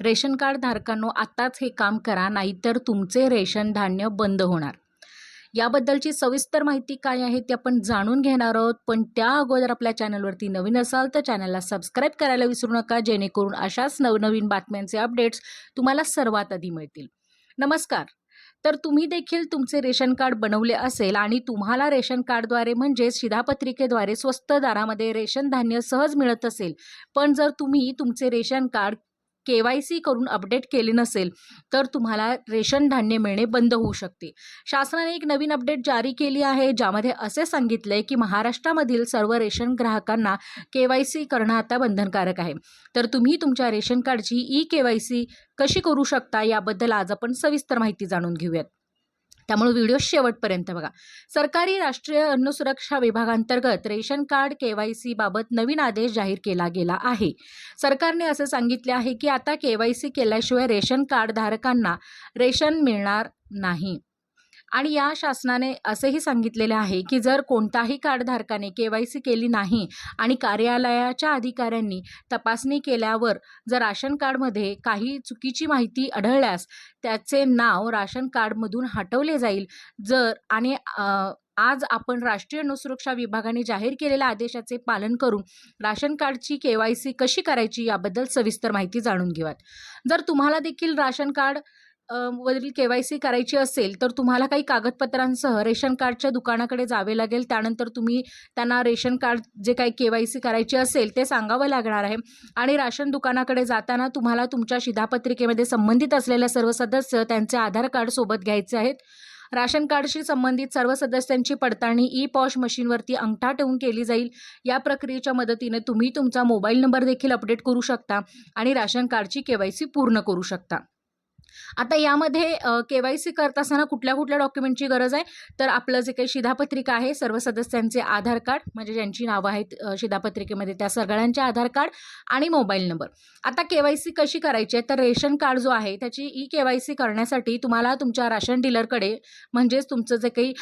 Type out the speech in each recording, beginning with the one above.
Ration card धारकांनो आत्ताच हे काम करा नाहीतर तुमचे रेशन धान्य बंद होणार. याबद्दलची सविस्तर माहिती काय आहे ती आपण जाणून घेणार आहोत पण त्या अगोदर आपल्या चॅनलवरती नवीन असाल तर चॅनलला सबस्क्राईब करायला विसरू नका जेणेकरून अशाच नवनवीन बातम्यांचे अपडेट्स तुम्हाला सर्वात आधी मिळतील. नमस्कार. तर तुम्ही देखील तुमचे रेशन कार्ड बनवले असेल आणि तुम्हाला रेशन कार्डद्वारे म्हणजेच शिधापत्रिकेद्वारे स्वस्त दरामध्ये रेशन धान्य सहज मिळत असेल पण जर तुम्ही तुमचे ration card K Y C करून अपडेट केले नसेल तर तुम्हाला रेशन धान्य मिळणे बंद होऊ शकते. शासनाने एक नवीन अपडेट जारी केली आहे ज्यामध्ये असे सांगितले की महाराष्ट्रामधील सर्व रेशन ग्राहकांना के वाय सी करणं आता बंधनकारक आहे. तर तुम्ही तुमच्या रेशन कार्डची ई के वाय सी कशी करू शकता याबद्दल आज आपण सविस्तर माहिती जाणून घेऊयात. त्यामुळे व्हिडिओ शेवटपर्यंत बघा. सरकारी राष्ट्रीय अन्न सुरक्षा विभागांतर्गत ration card K Y C बाबत नवीन आदेश जाहीर केला गेला आहे. सरकारने असं सांगितले आहे की आता के वाय सी केल्याशिवाय रेशन कार्ड धारकांना रेशन मिळणार नाही. आणि या शासनाने असेही सांगितलेले आहे की जर कोणताही कार्डधारकाने के वाय सी केली नाही आणि कार्यालयाच्या अधिकाऱ्यांनी तपासणी केल्यावर जर राशन कार्डमध्ये काही चुकीची माहिती आढळल्यास त्याचे नाव राशन कार्डमधून हटवले जाईल. जर आणि आज आपण राष्ट्रीय अन्न सुरक्षा विभागाने जाहीर केलेल्या आदेशाचे पालन करून राशन कार्डची के वाय सी कशी करायची याबद्दल सविस्तर माहिती जाणून घेऊयात. जर तुम्हाला देखील राशन कार्ड वरील के वाय सी करायची असेल तर तुम्हाला काही कागदपत्रांसह रेशन कार्डच्या दुकानाकडे जावे लागेल. त्यानंतर तुम्ही त्यांना रेशन कार्ड जे काही के वाय सी करायची असेल ते सांगावं लागणार आहे. आणि राशन दुकानाकडे जाताना तुम्हाला तुमच्या शिधापत्रिकेमध्ये संबंधित असलेल्या सर्व सदस्य त्यांचे आधार कार्ड सोबत घ्यायचे आहेत. राशन कार्डशी संबंधित सर्व सदस्यांची पडताळणी ई पॉश मशीनवरती अंगठा ठेवून केली जाईल. या प्रक्रियेच्या मदतीने तुम्ही तुमचा मोबाईल नंबर देखील अपडेट करू शकता आणि राशन कार्डची के वाय सी पूर्ण करू शकता. आता यामध्ये के वाय सी करत असताना कुठल्या कुठल्या डॉक्युमेंटची गरज आहे? तर आपलं जे काही शिधापत्रिका आहे सर्व सदस्यांचे आधार कार्ड म्हणजे ज्यांची नावं आहेत शिधापत्रिकेमध्ये त्या सगळ्यांचे आधार कार्ड आणि मोबाईल नंबर. आता के वाय सी कशी करायची आहे? तर रेशन कार्ड जो आहे त्याची ई के वाय सी करण्यासाठी तुम्हाला तुमच्या राशन डीलरकडे म्हणजेच तुमचं जे काही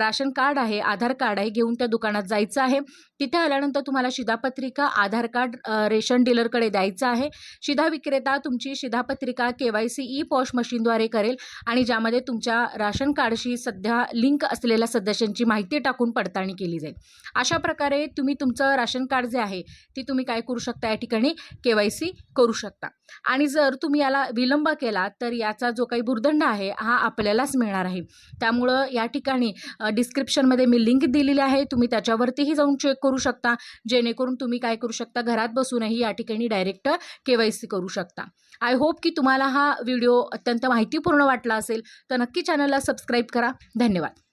राशन कार्ड आहे आधार कार्ड आहे घेऊन त्या दुकानात जायचं आहे. तिथे आल्यानंतर तुम्हाला शिधापत्रिका आधार कार्ड रेशन डीलरकडे द्यायचं आहे. शिधा विक्रेता तुमची शिधापत्रिका K Y C E POS मशीनद्वारे करेल आणि ज्यामध्ये तुमच्या राशन कार्डशी सध्या लिंक असलेल्या सदस्यांची माहिती टाकून पडताळणी केली जाईल. अशा प्रकारे तुम्ही तुमचं राशन कार्ड जे आहे ती तुम्ही काय करू शकता या ठिकाणी के वाय सी करू शकता. आणि जर तुम्ही याला विलंब केला तर याचा जो काही भुर्दंड आहे हा आपल्यालाच मिळणार आहे. त्यामुळं या ठिकाणी डिस्क्रिप्शनमध्ये मी लिंक दिलेली आहे. तुम्ही त्याच्यावरतीही जाऊन चेक करू शकता. जेणेकरून तुम्ही काय करू शकता घरात बसूनही या ठिकाणी डायरेक्ट के वाय सी करू शकता. आय होप की तुम्हाला हा व्हिडिओ अत्यंत माहितीपूर्ण वाटला असेल तर नक्की चॅनलला सबस्क्राईब करा. धन्यवाद.